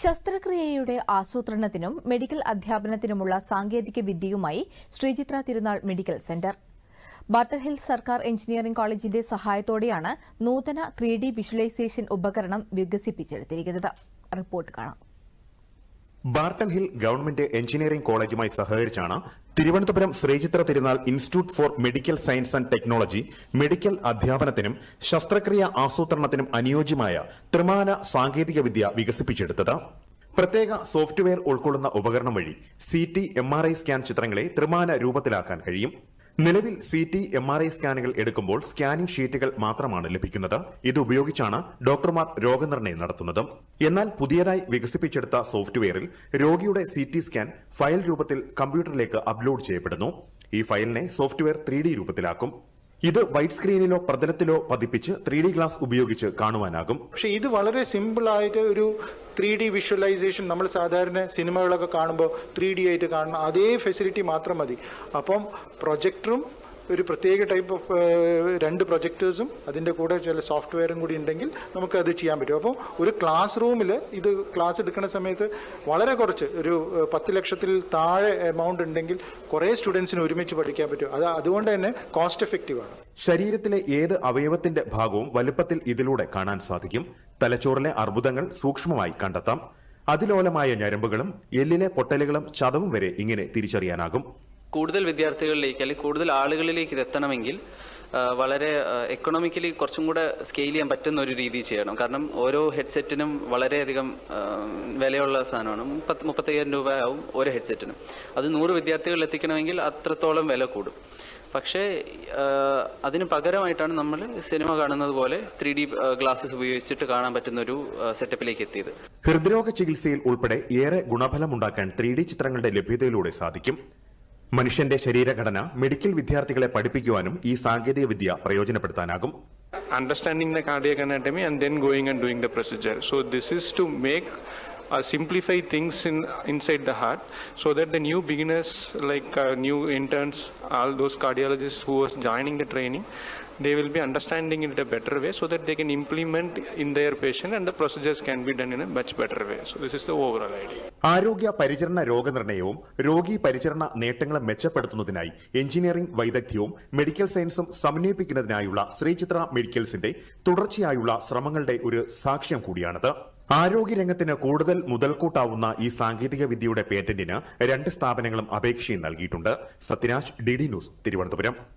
ശസ്ത്രക്രിയയുടെ ആസൂത്രണത്തിനും medical അധ്യാപനത്തിനുമുള്ള സാങ്കേതിക വിദ്യയുമായി Sree Chitra Tirunal medical centre. Barton hill സർക്കാർ engineering കോളേജിന്റെ സഹായത്തോടെയാണ് നൂതന ത്രീ ഡി വിഷ്വലൈസേഷൻ ഉപകരണം വികസിപ്പിച്ചെടുത്തിരിക്കുന്നത്. റിപ്പോർട്ട് കാണാം. ബാർട്ടൺ ഹിൽ ഗവൺമെന്റ് എഞ്ചിനീയറിംഗ് കോളേജുമായി സഹകരിച്ചാണ് Thiruvananthapuram Sreechitra Thirunal institute for medical science and technology medical അധ്യാപനത്തിനും ശസ്ത്രക്രിയ ആസൂത്രണത്തിനും അനുയോജ്യമായ ത്രിമാന സാങ്കേതികവിദ്യ വികസിപ്പിച്ചെടുത്തത്. പ്രത്യേക സോഫ്റ്റ്വെയർ ഉൾക്കൊള്ളുന്ന ഉപകരണം വഴി C T M R I scan ചിത്രങ്ങളെ ത്രിമാന രൂപത്തിലാക്കാൻ കഴിയും. നിലവിൽ C T M R I സ്കാനുകൾ എടുക്കുമ്പോൾ സ്കാനിംഗ് ഷീറ്റുകൾ മാത്രമാണ് ലഭിക്കുന്നത്. ഇത് ഉപയോഗിച്ചാണ് ഡോക്ടർമാർ രോഗനിർണയം നടത്തുന്നത്. എന്നാൽ പുതിയതായി വികസിപ്പിച്ചെടുത്ത സോഫ്റ്റ്വെയറിൽ രോഗിയുടെ സി ടി സ്കാൻ ഫയൽ രൂപത്തിൽ കമ്പ്യൂട്ടറിലേക്ക് അപ്ലോഡ് ചെയ്യപ്പെടുന്നു. ഈ ഫയലിനെ സോഫ്റ്റ്വെയർ ത്രീ ഡി രൂപത്തിലാക്കും. ഇത് വൈറ്റ് സ്ക്രീനിലോ പ്രതലത്തിലോ പതിപ്പിച്ച് ത്രീ ഡി ഗ്ലാസ് ഉപയോഗിച്ച് കാണുവാനാകും. പക്ഷേ ഇത് വളരെ സിമ്പിൾ ആയിട്ട് ഒരു ത്രീ ഡി വിഷ്വലൈസേഷൻ നമ്മൾ സാധാരണ സിനിമകളൊക്കെ കാണുമ്പോൾ ത്രീ ഡി ആയിട്ട് കാണണം അതേ ഫെസിലിറ്റി മാത്രം മതി. അപ്പം പ്രൊജക്ടറും ഒരു പ്രത്യേക ടൈപ്പ് ഓഫ് രണ്ട് പ്രൊജക്ടേഴ്സും അതിന്റെ കൂടെ ചില സോഫ്റ്റ്വെയറും കൂടി ഉണ്ടെങ്കിൽ നമുക്കത് ചെയ്യാൻ പറ്റും. അപ്പോൾ ഒരു ക്ലാസ് റൂമിൽ ഇത് ക്ലാസ് എടുക്കുന്ന സമയത്ത് വളരെ കുറച്ച് ഒരു പത്ത് ലക്ഷത്തിൽ താഴെ എമൗണ്ട് ഉണ്ടെങ്കിൽ കുറേ സ്റ്റുഡൻസിന് ഒരുമിച്ച് പഠിക്കാൻ പറ്റും. അത് അതുകൊണ്ട് തന്നെ കോസ്റ്റ് എഫക്റ്റീവ് ആണ്. ശരീരത്തിലെ ഏത് അവയവത്തിന്റെ ഭാഗവും വലുപ്പത്തിൽ ഇതിലൂടെ കാണാൻ സാധിക്കും. തലച്ചോറിലെ അർബുദങ്ങൾ സൂക്ഷ്മമായി കണ്ടെത്താം. അതിലോലമായ ഞരമ്പുകളും എല്ലിലെ പൊട്ടലുകളും ചതവും വരെ ഇങ്ങനെ തിരിച്ചറിയാനാകും. കൂടുതൽ വിദ്യാർത്ഥികളിലേക്ക് അല്ലെങ്കിൽ കൂടുതൽ ആളുകളിലേക്ക് ഇത് എത്തണമെങ്കിൽ വളരെ എക്കണോമിക്കലി കുറച്ചും കൂടെ സ്കെയിൽ ചെയ്യാൻ പറ്റുന്ന ഒരു രീതി ചെയ്യണം. കാരണം ഓരോ ഹെഡ്സെറ്റിനും വളരെയധികം വിലയുള്ള സാധനമാണ്. മുപ്പത്തി മുപ്പത്തയ്യായിരം രൂപ ആവും ഹെഡ്സെറ്റിനും അത് നൂറ് വിദ്യാർത്ഥികളിൽ എത്തിക്കണമെങ്കിൽ അത്രത്തോളം വില കൂടും. പക്ഷേ അതിന് പകരമായിട്ടാണ് നമ്മൾ സിനിമ കാണുന്നത് പോലെ ത്രീ ഡി ഗ്ലാസസ് ഉപയോഗിച്ചിട്ട് കാണാൻ പറ്റുന്ന ഒരു സെറ്റപ്പിലേക്ക് എത്തിയത്. ഹൃദ്രോഗ ചികിത്സയിൽ ഉൾപ്പെടെ ഏറെ ഗുണഫലമുണ്ടാക്കാൻ ത്രീ ഡി ചിത്രങ്ങളുടെ ലഭ്യതയിലൂടെ സാധിക്കും. മനുഷ്യന്റെ ശരീരഘടന മെഡിക്കൽ വിദ്യാർത്ഥികളെ പഠിപ്പിക്കുവാനും ഈ സാങ്കേതിക വിദ്യ പ്രയോജനപ്പെടുത്താനാകും. Understanding the cardiac anatomy and then going and doing the procedure. So this is to make uh, simplify things in inside the heart so that the new beginners like uh, new interns all those cardiologists who are joining the training they will be understanding it in a better way so that they can implement in their patient and the procedures can be done in a much better way so this is the overall idea ആരോഗ്യ പരിചരണ രോഗനിർണയവും രോഗി പരിചരണ നേട്ടങ്ങളും മെച്ചപ്പെടുത്തുന്നതിനായി engineering വൈദഗ്ധ്യവും medical സയൻസും സമന്വയിപ്പിക്കുന്നതിനായുള്ള ശ്രീചിത്ര മെഡിക്കൽസിന്റെ തുടർച്ചയായുള്ള ശ്രമങ്ങളുടെ ഒരു സാക്ഷ്യം കൂടിയാണിത് ആരോഗ്യരംഗത്തിന് കൂടുതൽ മുതൽക്കൂട്ടാവുന്ന ഈ സാങ്കേതിക വിദ്യയുടെ പേറ്റന്റിന് രണ്ട് സ്ഥാപനങ്ങളും അപേക്ഷയും നൽകിയിട്ടുണ്ട്. Sathyaraj D news Thiruvananthapuram.